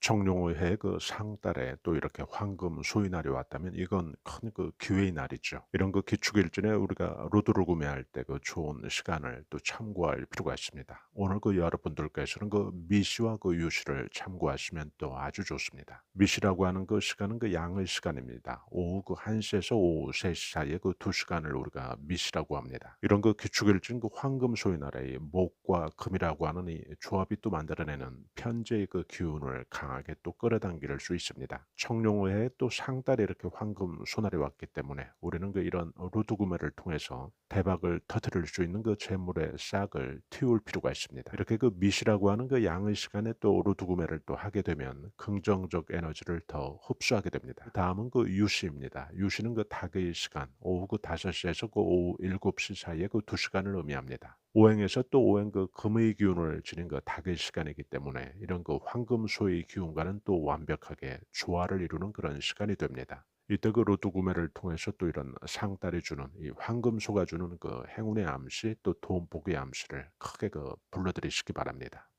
청룡의 그 상달에 또 이렇게 황금 소위 날이 왔다면 이건 큰 그 기회의 날이죠. 이런 그 기축일전에 우리가 로드를 구매할 때 그 좋은 시간을 또 참고할 필요가 있습니다. 오늘 그 여러분들께서는 그 미시와 그 유시를 참고하시면 또 아주 좋습니다. 미시라고 하는 그 시간은 그 양의 시간입니다. 오후 그 1시에서 오후 3시 사이에 그 두 시간을 우리가 미시라고 합니다. 이런 그 기축일전 그 황금 소위 날의 목과 금이라고 하는 이 조합이 또 만들어내는 편제의 그 기운을 강 하게 또 끌어당길 수 있습니다. 청룡회에 또 상달에 이렇게 황금 소날이 왔기 때문에 우리는 그 이런 루드 구매를 통해서 대박을 터뜨릴 수 있는 그 재물의 싹을 틔울 필요가 있습니다. 이렇게 그 미시라고 하는 그 양의 시간에 또 루드 구매를 또 하게 되면 긍정적 에너지를 더 흡수하게 됩니다. 다음은 그 유시입니다. 유시는 그 닭의 시간 오후 그 5시에서 그 오후 7시 사이에 그 2시간을 의미합니다. 오행에서 또 오행 그 금의 기운을 지닌 그 닭의 시간이기 때문에 이런 그 황금소의 기운과는 또 완벽하게 조화를 이루는 그런 시간이 됩니다. 이때 그 로또 구매를 통해서 또 이런 상달이 주는 이 황금소가 주는 그 행운의 암시 또 돈 복의 암시를 크게 그 불러들이시기 바랍니다.